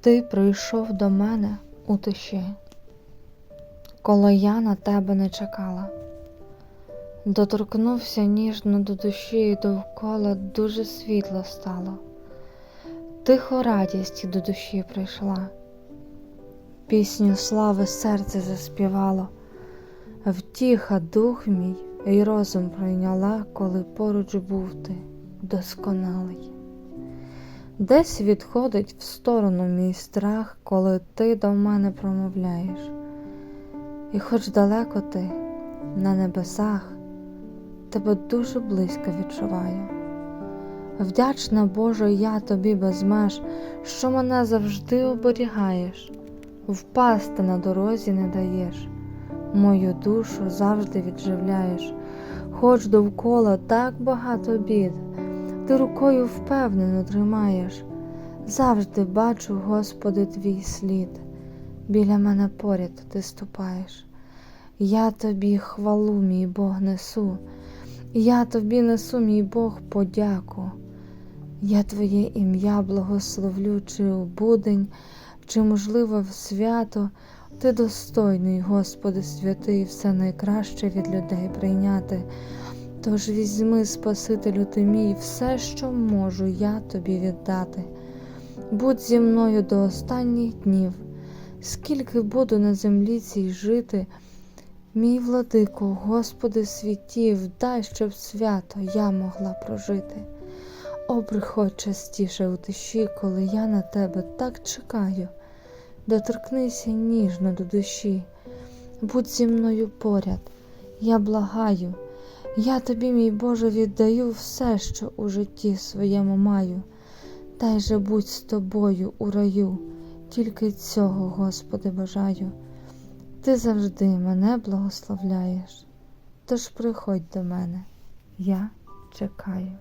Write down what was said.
Ти прийшов до мене у тиші, коли я на тебе не чекала. Доторкнувся ніжно до душі і довкола дуже світло стало. Тихо радість до душі прийшла, пісню слави серце заспівало, втіха дух мій і розум прийняла, коли поруч був ти досконалий. Десь відходить в сторону мій страх, коли ти до мене промовляєш. І хоч далеко ти на небесах, тебе дуже близько відчуваю. Вдячна Боже, я тобі без меж, що мене завжди оберігаєш, впасти на дорозі не даєш, мою душу завжди відживляєш, хоч довкола так багато бід ти рукою впевнено тримаєш, завжди бачу, Господи, твій слід, біля мене поряд ти ступаєш. Я тобі хвалу, мій Бог, несу, я тобі несу, мій Бог, подяку. Я Твоє ім'я благословлю, чи у будень, чи, можливо, в свято. Ти достойний, Господи, святий, все найкраще від людей прийняти. Тож візьми, Спасителю ти мій, все, що можу я тобі віддати. Будь зі мною до останніх днів, скільки буду на землі цій жити, мій владико, Господи світів, дай, щоб свято я могла прожити. О, приходь частіше у тиші, коли я на тебе так чекаю, доторкнися ніжно до душі, будь зі мною поряд, я благаю. Я тобі, мій Боже, віддаю все, що у житті своєму маю, дай же будь з тобою у раю, тільки цього, Господи, бажаю. Ти завжди мене благословляєш, тож приходь до мене, я чекаю.